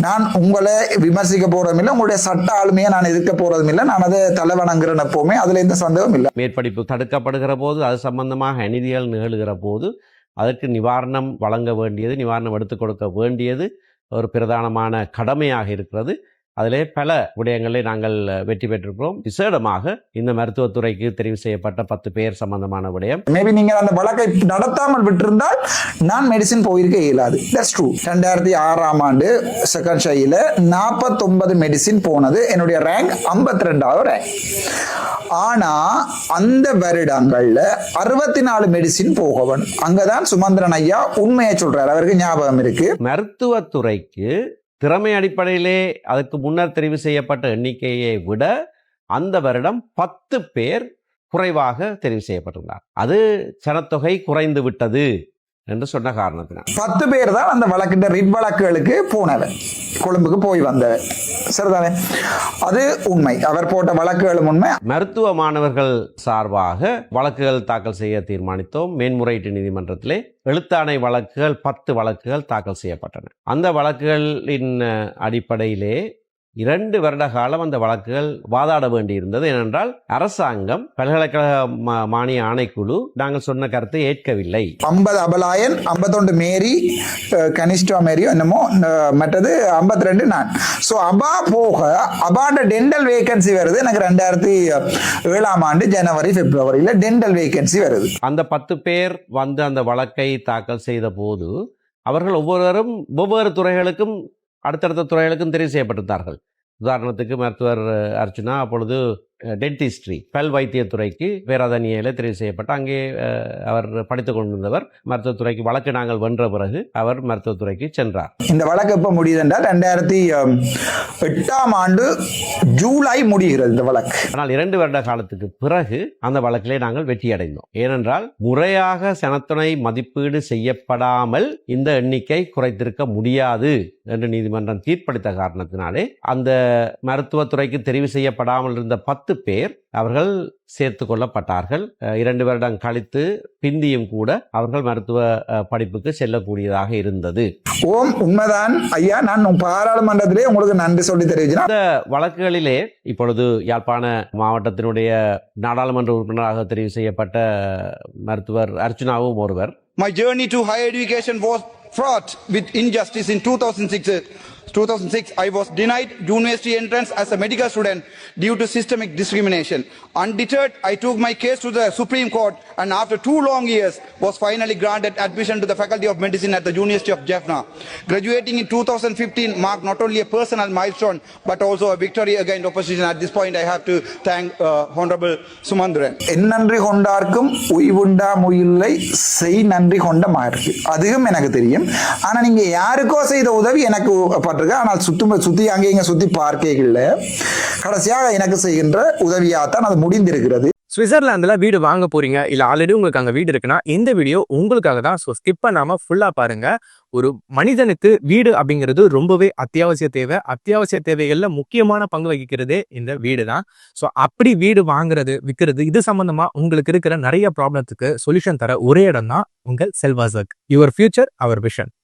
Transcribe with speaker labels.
Speaker 1: நான் உங்களை விமர்சிக்க போறதும் இல்லை உங்களுடைய சட்ட ஆளுமையை நான் எதிர்க்க போறதும் இல்லை நான் அதை தலைவணங்குறேன் எப்போவுமே அதுல எந்த சந்தேகம் இல்லை.
Speaker 2: மேற்படிப்பு தடுக்கப்படுகிற போது அது சம்பந்தமாக அநீதிகள் நிகழ்கிற போது அதற்கு நிவாரணம் வழங்க வேண்டியது நிவாரணம் எடுத்துக் கொடுக்க வேண்டியது ஒரு பிரதானமான கடமையாக இருக்கிறது. அதிலே பல விடயங்களை நாங்கள் வெற்றி பெற்றிருக்கிறோம். விசேடமாக இந்த மருத்துவத்துறைக்கு தெரிவு செய்யப்பட்ட பத்து பேர் சம்பந்தமான விடயம்.
Speaker 1: மேபி நீங்க அந்த வழக்கை நடத்தாமல் விட்டிருந்தால் நான் மெடிசின் போயிருக்க இயலாது. தட்ஸ் ட்ரூ ரெண்டாயிரத்தி ஆறாம் ஆண்டு செகண்ட் ஷையில் நாற்பத்தொன்பது மெடிசின் போனது. என்னுடைய ரேங்க் ஐம்பத்தி ரெண்டாவது ரேங்க் ஆனா அந்த வருடங்கள்ல அறுபத்தி நாலு மெடிசின் போகவன். அங்கதான் சுமந்திரன் ஐயா உண்மையை சொல்றாரு. அவருக்கு ஞாபகம் இருக்கு.
Speaker 2: மருத்துவத்துறைக்கு திறமை அடிப்படையிலே அதுக்கு முன்னர் தெரிவு செய்யப்பட்ட எண்ணிக்கையை விட அந்த வருடம் பத்து பேர் குறைவாக தெரிவு செய்யப்பட்டிருந்தார். அது சனத்தொகை குறைந்து விட்டது. என்று சொன்ன காரணத்தினால்.
Speaker 1: பத்து பேர் தான் அந்த வழக்கிட்ட ரிட் வழக்குகளுக்கு போனவன். கொழும்புக்கு போய் வந்தவன். சரிதானே? அது உண்மை. அவர் போட்ட வழக்குகளும் உண்மை.
Speaker 2: மருத்துவ மாணவர்கள் சார்பாக வழக்குகள் தாக்கல் செய்ய தீர்மானித்தோம். மேன்முறையீட்டு நீதிமன்றத்திலே எழுத்தாணை வழக்குகள் பத்து வழக்குகள் தாக்கல் செய்யப்பட்டன. அந்த வழக்குகளின் அடிப்படையிலே இரண்டு வருட காலம் அந்த வழக்குகள் வாதாட வேண்டியிருந்தது. ஏனென்றால் அரசாங்கம் பல்கலைக்கழக மானிய ஆணைக்குழு நாங்கள் சொன்ன கருத்தை ஏற்கவில்லை.
Speaker 1: ஐம்பது அபலாயன் ஐம்பத்தொண்டு மேரி கனிஷ்டா மேரியோ என்னமோ மற்றது ஐம்பத்தி ரெண்டு நான். ஸோ அபா போக அபாண்ட டென்டல் வேகன்சி வருது. எனக்கு ரெண்டாயிரத்தி ஏழாம் ஆண்டு ஜனவரி பிப்ரவரியில் டென்டல் வேகன்சி வருது.
Speaker 2: அந்த பத்து பேர் வந்து அந்த வழக்கை தாக்கல் செய்த போது அவர்கள் ஒவ்வொருவரும் வெவ்வேறு துறைகளுக்கும் அடுத்தடுத்த துறைகளுக்கும் தெரிவு செய்யப்பட்டிருந்தார்கள் உதாரணத்துக்கு மருத்துவர் அர்ச்சனா அர்ச்சுனா அப்பொழுது டென்டிஸ்ட்ரி பல் வைத்தியத்துறைக்கு பேராதனியில தெரிவு செய்யப்பட்டு அங்கே அவர் படித்துக் கொண்டிருந்தவர் மருத்துவத்துறைக்கு வழக்கு நாங்கள் வென்ற பிறகு அவர் மருத்துவத்துறைக்கு சென்றார்.
Speaker 1: இந்த வழக்கு எப்போ முடியுது என்றால் ரெண்டாயிரத்தி எட்டாம் ஆண்டு ஜூலை முடிகிறது இந்த வழக்கு.
Speaker 2: ஆனால் இரண்டு வருட காலத்துக்கு பிறகு அந்த வழக்கிலே நாங்கள் வெற்றி அடைந்தோம். ஏனென்றால் முறையாக சனத்துணை மதிப்பீடு செய்யப்படாமல் இந்த எண்ணிக்கை குறைத்திருக்க முடியாது என்று நீதிமன்றம் தீர்ப்பளித்த காரணத்தினாலே அந்த மருத்துவத்துறைக்கு தெரிவு செய்யப்படாமல் இருந்த பத்து பேர் அவர்கள் சேர்த்து கொள்ளப்பட்டார்கள். இரண்டு வருடம் கழித்து பிந்தியும் கூட அவர்கள் மருத்துவ படிப்புக்கு செல்லக்கூடியதாக இருந்தது.
Speaker 1: ஓம் உண்மைதான். ஐயா நான் பாராளுமன்றத்திலே உங்களுக்கு நன்றி சொல்லி தெரிவிச்சுனா
Speaker 2: இந்த வழக்குகளிலே இப்பொழுது யாழ்ப்பாண மாவட்டத்தினுடைய நாடாளுமன்ற உறுப்பினராக தெரிவு செய்யப்பட்ட மருத்துவர் அர்ச்சுனாவும் ஒருவர்.
Speaker 3: My journey to higher education was fraught with injustice in 2006. 2006, I was denied university entrance as a medical student due to systemic discrimination. Undeterred, I took my case to the Supreme Court and after two long years was finally granted admission to the Faculty of Medicine at the University of Jaffna. Graduating in 2015 marked not only a personal milestone but also a victory against opposition. At this point, I have to thank uh, Honorable Sumandran.
Speaker 1: நன்றி கொண்டார்க்கும் உய்வுண்டா முயில்லை செய் நன்றி கொண்ட மாயிருக்கு அதுவும் எனக்கு தெரியும் ஆனால் நீங்கள் யாருக்கோ செய்த உதவி எனக்கு பட்டிருக்கு ஆனால் சுத்தும் சுத்தி அங்கே சுத்தி பார்க்கே இல்லை கடைசியாக எனக்கு செய்கின்ற உதவியாகத்தான் அது முடிந்திருக்கிறது.
Speaker 4: சுவிட்சர்லாந்துல வீடு வாங்க போறீங்க இல்ல ஆல்ரெடி உங்களுக்கு அங்க வீடு இருக்குன்னா இந்த வீடியோ உங்களுக்காக தான். ஸோ ஸ்கிப் பண்ணாம ஃபுல்லா பாருங்க. ஒரு மனிதனுக்கு வீடு அப்படிங்கிறது ரொம்பவே அத்தியாவசிய தேவை. அத்தியாவசிய தேவைகள்ல முக்கியமான பங்கு வகிக்கிறதே இந்த வீடு தான். ஸோ அப்படி வீடு வாங்குறது விற்கிறது இது சம்பந்தமா உங்களுக்கு இருக்கிற நிறைய ப்ராப்ளத்துக்கு சொல்யூஷன் தர ஒரே இடம் தான் உங்கள் செல்வாசக். Your future our vision